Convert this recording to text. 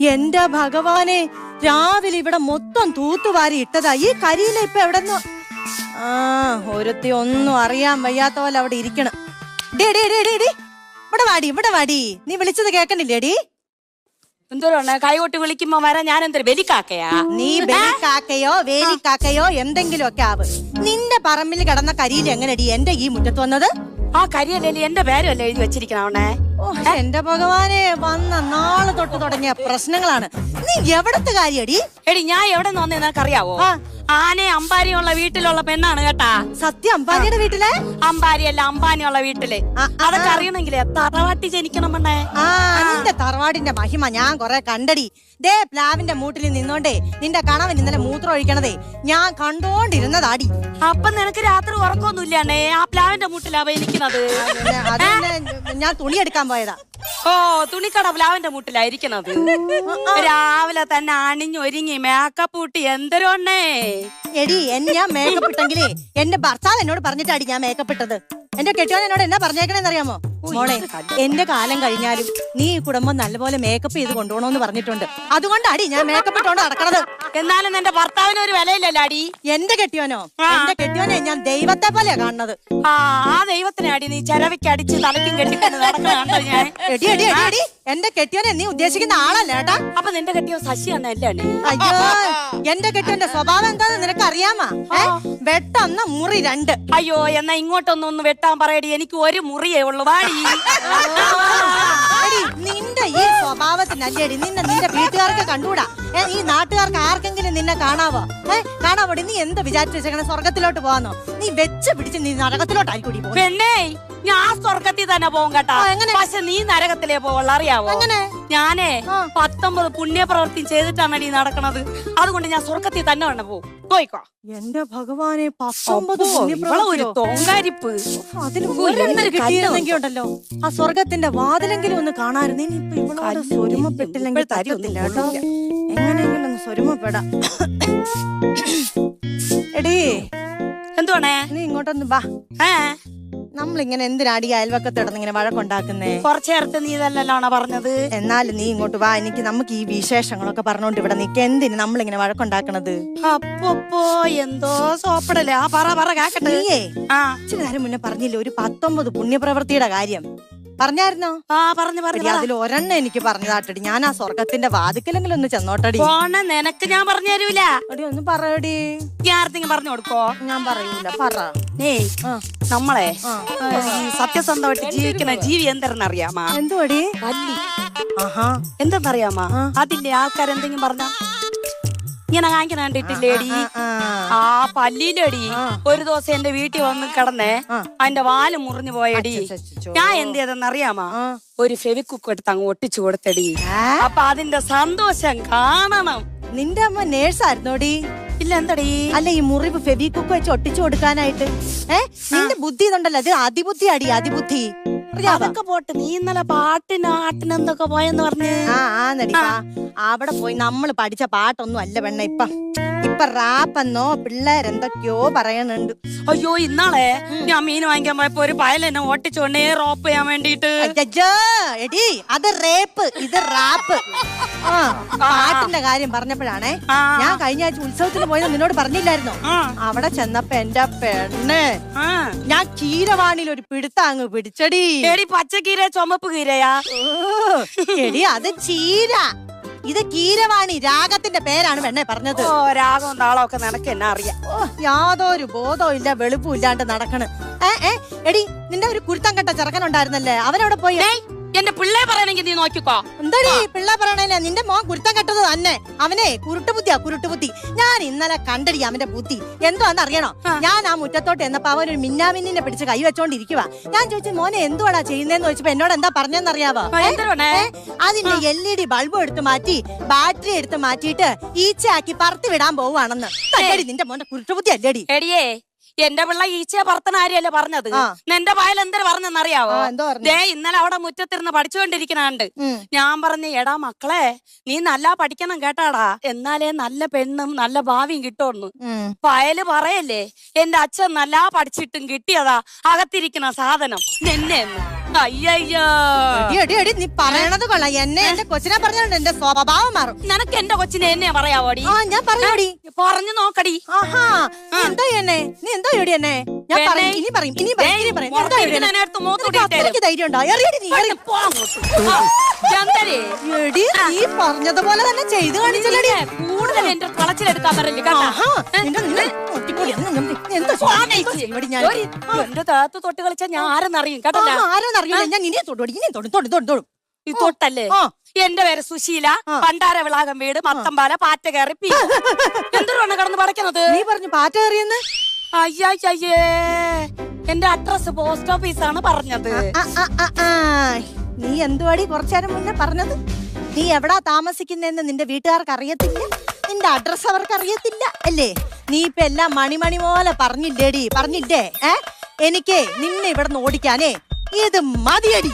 എന്റെ ഭഗവാനെ രാവിലെ ഇവിടെ മൊത്തം തൂത്തുവാരി ഇട്ടതാ. ഈ കരിയില ഇപ്പൊ എവിടെ ആ ഒരുത്തി ഒന്നും അറിയാൻ വയ്യാത്ത പോലെ അവിടെ ഇരിക്കണം. ഡേ ഡേ ഡേ ഡേ ഡേ ഇവിടെ വാടി ഇവിടെ വാടി. നീ വിളിച്ചത് കേക്കണില്ലേടി എന്തോരാണ് കൈകൊട്ടി വിളിക്കുമ്പോ വരാൻ ഞാൻ എന്തൊരു നീ വേലിക്കാക്കയോ എന്തെങ്കിലും ഒക്കെ ആവ്. നിന്റെ പറമ്പിൽ കിടന്ന കരിയിൽ എങ്ങനെടി എന്റെ ഈ മുറ്റത്ത് വന്നത്? ആ കരിയല്ലേ എന്റെ പേരല്ലേ എഴുതി വെച്ചിരിക്കണേ ഓ എന്റെ ഭഗവാനെ വന്ന നാളെ തൊട്ട് തുടങ്ങിയ പ്രശ്നങ്ങളാണ്. നീ എവിടത്തെ കാര്യടി? എടി ഞാൻ എവിടെ നിന്ന് വന്നേ നിനക്കറിയാവോ. ആനെ അമ്പാരിയുള്ള വീട്ടിലുള്ള പെണ്ണാണ് കേട്ടാ. സത്യം അമ്പാനിയുടെ വീട്ടിലെ? അമ്പാരിയല്ല അമ്പാനിയുള്ള വീട്ടിൽ. അതൊക്കെ അറിയണമെങ്കിലേ തറവാട്ടി ജനിക്കണം പെണ്ണേ നിന്റെ തറവാടിന്റെ മഹിമ ഞാൻ കൊറേ കണ്ടടി. ദേ പ്ലാവിന്റെ മൂട്ടിൽ നിന്നോണ്ടേ നിന്റെ കണവൻ ഇന്നലെ മൂത്രം ഒഴിക്കണതേ ഞാൻ കണ്ടോണ്ടിരുന്നതാടി. അപ്പൊ നിനക്ക് രാത്രി ഉറക്കൊന്നുമില്ലേ ആ പ്ലാവിന്റെ മൂട്ടിലാ പിന്നെ ഞാൻ തുണിയെടുക്കാൻ പോയതാ. ഓ തുണിക്കട പ്ലാവിന്റെ മുട്ടിലായിരിക്കണത്. രാവിലെ തന്നെ അണിഞ്ഞൊരുങ്ങി മേക്കപ്പ് കൂട്ടി എന്തരോണ്ണേ എടി എന്നെ ഞാൻ മേക്കപ്പ് ഇട്ടെങ്കിലേ എന്റെ ഭർത്താവ് എന്നോട് പറഞ്ഞിട്ടാടി ഞാൻ മേക്കപ്പ് ഇട്ടത്. എന്റെ കെട്ടിയോൻ എന്നോട് എന്നാ പറഞ്ഞേക്കണേന്ന് അറിയാമോ? മോളെ എന്റെ കാലം കഴിഞ്ഞാലും നീ ഈ കുടുംബം നല്ലപോലെ മേക്കപ്പ് ചെയ്ത് കൊണ്ടുപോകണമെന്ന് പറഞ്ഞിട്ടുണ്ട്. അതുകൊണ്ട് അടി ഞാൻ മേക്കപ്പ് ഇട്ടോണ്ട് നടക്കണത്. എന്നാലും എന്റെ ഭർത്താവിന് ഒരു വിലയില്ലല്ലോ അടി എന്റെ കെട്ടിയോനോ? എന്റെ കെട്ടിയോനെ ഞാൻ ദൈവത്തെ പോലെയാ കാണുന്നത്. ആ ആ ദൈവത്തിനെ അടി നീ ചെലവിക്ക് അടിച്ച് തലയ്ക്കും കെട്ടിക്കൊണ്ട് നടക്കണോ ഞാൻ. എടി എടി എടി എടി. എന്റെ കെട്ടിയോനെ നീ ഉദ്ദേശിക്കുന്ന ആളല്ല ഏട്ടാ. അപ്പൊ നിന്റെ കെട്ടിയോ ശശിയാണ് അല്ലേ അയ്യോ എന്റെ കെട്ടിയോന്റെ സ്വഭാവം എന്താന്ന് നിനക്ക് അറിയാമാ? വെട്ടൊന്ന് മുറി രണ്ട്. അയ്യോ എന്നാ ഇങ്ങോട്ടൊന്നും ഒന്ന് വെട്ടാൻ പറയടി എനിക്ക് ഒരു മുറിയേ ഉള്ളു. വാടി. നിന്റെ ഈ സ്വഭാവത്തിനല്ലേടി നിന്നെ നിന്റെ വീട്ടുകാർക്ക് കണ്ടുകൂടാ? ഈ നാട്ടുകാർക്ക് ആർക്കെങ്കിലും നിന്നെ കാണാവോ? ഏ കാണാവോടി? നീ എന്താ വിചാരിച്ചു വെച്ചേക്കണ? സ്വർഗത്തിലോട്ട് പോവാന്നോ? നീ വെച്ച് പിടിച്ച് നീ നരകത്തിലോട്ടായിക്കൂടി പോകും പെണ്ണേ ഞാൻ സ്വർഗത്തിൽ തന്നെ പോകും കേട്ടോ. എങ്ങനെ? പക്ഷെ നീ നരകത്തിലേ പോവുള്ളൂ അറിയാവോ? എങ്ങനെ? ഞാനേ ആ. പത്തൊമ്പത് പുണ്യപ്രവൃത്തി ചെയ്തിട്ടാണ് ഈ നടക്കണത്. അതുകൊണ്ട് ഞാൻ സ്വർഗത്തിൽ തന്നെ വേണം പോകും പോയിക്കോ. എന്റെ ഭഗവാനെ പത്തൊമ്പത് അപ്പോ ഇവളെ ഒരു തൊങ്കരിപ്പ്. അതിന് ഓ, ഒരെണ്ണം എന്തൊരു കിട്ടിയിരുന്നെങ്കിൽ ഉണ്ടല്ലോ. ആ സ്വർഗത്തിന്റെ വാതിലെങ്കിലും ഒന്ന് കാണാറുണ്ട് ഇനിയിപ്പൊ ഇവളോട് കല്ല് സ്വരുമപ്പെട്ടില്ലെങ്കിൽ ഇപ്പോഴത്തെ അരി ഒന്നും പറ്റത്തില്ല കേട്ടോ. ഒന്ന് സ്വരുമപ്പെടാം എടീ എന്തുവാണേ? നീ ഇങ്ങോട്ടൊന്ന് ബാ ഏ? നമ്മളിങ്ങനെ എന്തിനാടി അയൽവക്കത്ത് ഇങ്ങനെ വഴക്കുണ്ടാക്കുന്നേ? കുറച്ചു നേരത്തെ നീ ഇതല്ലല്ലോണ പറഞ്ഞത്? എന്നാലും നീ ഇങ്ങോട്ട് വാ. എനിക്ക് നമുക്ക് ഈ വിശേഷങ്ങളൊക്കെ പറഞ്ഞോണ്ട് ഇവിടെ നിക്ക്. എന്തിന് നമ്മളിങ്ങനെ വഴക്കുണ്ടാക്കണത്? അപ്പോ എന്തോ സോപ്പടല്ലേ ആ പറ പറ കേക്കട്ടെ. നീയേ ആ. ഇച്ചിരി നേരം മുന്നേ പറഞ്ഞില്ലേ ഒരു പത്തൊമ്പത് പുണ്യപ്രവൃത്തിയുടെ കാര്യം? പറഞ്ഞായിരുന്നോ? ആ പറഞ്ഞു പറഞ്ഞു അതിൽ ഒരെണ്ണം എനിക്ക് പറഞ്ഞതാട്ടടി. ഞാൻ ആ സ്വർഗത്തിന്റെ വാതിക്കലെങ്കിലും ഒന്ന് ചെന്നോട്ടടി. പോണ നിനക്ക് ഞാൻ പറഞ്ഞു തരൂല. അടി ഒന്ന് പറയടി. ആർക്കെങ്കിലും പറഞ്ഞു കൊടുക്കോ ഞാൻ പറയൂല പറ. ഏയ് നമ്മളെ സത്യസന്ധമായിട്ട് ജീവിക്കുന്ന ജീവി എന്തെന്നറിയാമാ? എന്തോടി പല്ലി ആഹാ. എന്തെന്നറിയാമാ? അതിന്റെ ആൾക്കാരെന്തെങ്കിലും പറഞ്ഞ? ഇങ്ങനെ കാണിക്കണ കണ്ടിട്ടില്ലേടി ആ, പല്ലിയിലടി ഒരു ദിവസം എന്റെ വീട്ടിൽ വന്ന് കിടന്നേ. അതിന്റെ വാൽ മുറിഞ്ഞു പോയടി. ഞാൻ എന്ത് ചെയ്തെന്ന് അറിയാമോ ഒരു ഫെവിക്കുക്ക് എടുത്ത് അങ്ങ് ഒട്ടിച്ചു കൊടുത്തടി? അപ്പൊ അതിന്റെ സന്തോഷം കാണണം. നിന്റെ അമ്മ നേഴ്സായിരുന്നോടി? ഇല്ല എന്തടി? അല്ല ഈ മുറിവ് ഫെവിക്കുക്ക് വെച്ച് ഒട്ടിച്ചു കൊടുക്കാനായിട്ട്. ഏഹ് നിന്റെ ബുദ്ധി ഇതുണ്ടല്ലോ അത് അതിബുദ്ധി അടി അതിബുദ്ധി? അതൊക്കെ പോട്ട്. നീ ഇന്നലെ പാട്ടിന് ആട്ടിന് എന്തൊക്കെ പോയെന്ന് പറഞ്ഞു? ആ അവിടെ പോയി നമ്മൾ പഠിച്ച പാട്ടൊന്നും അല്ല പെണ്ണ ഇപ്പൊ. ഇപ്പൊ റാപ്പെന്നോ പിള്ളേരെന്തൊക്കെയോ പറയണുണ്ട്. അയ്യോ ഇന്നാളെ ഞാൻ മീൻ വാങ്ങിക്കാൻ പോയപ്പോ ഒരു പയൽ എന്നെ ഓട്ടിച്ചോണ്ടേ റോപ്പ് ചെയ്യാൻ വേണ്ടിട്ട് എടി അത് റേപ്പ് ഇത് റാപ്പ്. പാട്ടിന്റെ കാര്യം പറഞ്ഞപ്പോഴാണേ ഞാൻ കഴിഞ്ഞ ആഴ്ച ഉത്സവത്തിന് പോയത് നിന്നോട് പറഞ്ഞില്ലായിരുന്നോ. അവിടെ ചെന്നപ്പോ എന്റെ പെണ്ണ്. ഞാൻ കീരവാണിയിൽ ഒരു പിടുത്ത അങ്ങ് പിടിച്ചടി. എടി പച്ചക്കീര ചുമപ്പ് കീരയാ. എടി അത് ചീര. ഇത് കീരവാണി രാഗത്തിന്റെ പേരാണ് വെണ്ണെ പറഞ്ഞത്. ഓ രാഗവും താളവും ഒക്കെ നിനക്ക് എന്നാ അറിയാം. യാതൊരു ബോധവും ഇല്ല വെളുപ്പും ഇല്ലാണ്ട് നടക്കണ്. ഏ എടി നിന്റെ ഒരു കുരുത്തം കെട്ട ചെറുക്കനുണ്ടായിരുന്നല്ലേ അവനവിടെ പോയി. എന്റെ പിള്ളേ പറയണെങ്കിൽ നീ നോക്കിക്കോ. എന്താടി പിള്ള പറയണേ നിന്റെ മോൻ കുരുത്തം കെട്ടത് തന്നെ. അവനെ കുരുട്ടുബുദ്ധിയാ കുരുട്ടുബുദ്ധി ഞാൻ ഇന്നലെ കണ്ടടി അവന്റെ ബുദ്ധി. എന്തോന്ന് അറിയണോ? ഞാൻ ആ മുറ്റത്തോട്ട് എന്നപ്പോ അവൻ ഒരു മിന്നാമിന്നിനെ പിടിച്ച് കൈ വെച്ചോണ്ടിരിക്കുവാ. ഞാൻ ചോദിച്ചു മോനെ എന്തുവാടാ ചെയ്യുന്നതെന്ന് ചോദിച്ചപ്പോ എന്നോട് എന്താ പറഞ്ഞെന്നറിയാവോ? അതിന്റെ എൽ ഇ ഡി ബൾബ് എടുത്ത് മാറ്റി ബാറ്ററി എടുത്ത് മാറ്റിയിട്ട് ഈച്ചയാക്കി പറത്തി വിടാൻ പോവാണെന്ന് തല്ലടി നിന്റെ മോന്റെ കുരുട്ടുബുദ്ധി അല്ലേടി. എടിയേ എന്റെ പിള്ള ഈച്ചയെ പറത്തണ കാര്യല്ലേ പറഞ്ഞത്? എന്റെ പായൽ എന്തൊരു പറഞ്ഞെന്നറിയാവോ? പറഞ്ഞു? ദേ ഇന്നലെ അവിടെ മുറ്റത്തിരുന്ന് പഠിച്ചുകൊണ്ടിരിക്കണുണ്ട്. ഞാൻ പറഞ്ഞു എടാ മക്കളെ നീ നല്ല പഠിക്കണം കേട്ടാടാ. എന്നാലേ നല്ല പെണ്ണും നല്ല ഭാവിയും കിട്ടുന്നു. പായൽ പറയല്ലേ എന്റെ അച്ഛൻ നല്ല പഠിച്ചിട്ടും കിട്ടിയതാ. അകത്തിരിക്കുന്ന സാധനം നിന്നെ. അയ്യോ എടി, എടി എടി നീ പറയണത് കൊള്ളാം. എന്നെ എന്റെ കൊച്ചിനെ പറഞ്ഞോണ്ട് എന്റെ സ്വഭാവം മാറും. നിനക്ക് എന്റെ കൊച്ചിനെ എന്നെ പറയാവോടി? ആ ഞാൻ പറഞ്ഞോടി പറഞ്ഞു നോക്കടി. ആഹാ. നീ എന്താ എന്നെ? നീ എന്തോ എടി എന്നെ? ഞാൻ. പറയും ഇനി പറയും ഇനി പറയും ഇനി പറയും. എന്താ എടി എന്നെ? മുറത്തിരിക്കുന്നതിനകത്ത് മൂത്ത് നിനക്ക് കൂട്ടിയിട്ടേരും. അത്രയ്ക്ക് ധൈര്യം ഉണ്ടോ? എറിയടി നീ എറി. ആ, എടി പറഞ്ഞതുപോലെ തന്നെ ചെയ്തു കാണിച്ചല്ലടി കൂടുതൽ എന്റെ കളച്ചിലെടുക്കാൻ പറയില്ല ആഹാ നിന്റെ നിന്നെ എന്താ ഞാൻ എന്റെ താത്ത് തൊട്ട് കളിച്ചാൽ ഞാൻ ആരെന്നറിയും കേട്ടല്ല? ആരോന്ന് അറിയില്ല ഞാൻ ഇനിയും തൊടുപടി ഇനിയും തൊടും തൊടും തൊടും തൊടും. ഈ തൊട്ടല്ലേ? ആ. എന്റെ പേര് സുശീല പണ്ടാര വിളാകം വീട് മത്തമ്പാല പാറ്റ കയറി പി. എന്തിനാണ് കടന്ന് പടക്കുന്നത് നീ പറഞ്ഞു പാറ്റ കയറിയെന്ന്? അയ്യയ്യേ എന്റെ അഡ്രസ് പോസ്റ്റ് ഓഫീസാണ് പറഞ്ഞത്. ആ, ആ, ആ. നീ എന്തുവാടി കുറച്ചേരം മുന്നേ പറഞ്ഞത്? നീ എവിടാ താമസിക്കുന്നതെന്ന് നിന്റെ വീട്ടുകാർക്ക് അറിയത്തില്ല? നിന്റെ അഡ്രസ് അവർക്ക് അറിയത്തില്ല അല്ലേ? നീ ഇപ്പൊ എല്ലാം മണിമണി പോലെ പറഞ്ഞില്ലേടി പറഞ്ഞില്ലേ? ഏ? എനിക്ക് നിന്നെ ഇവിടെ നിന്ന് ഓടിക്കാനേ ഇത് മതിയടി.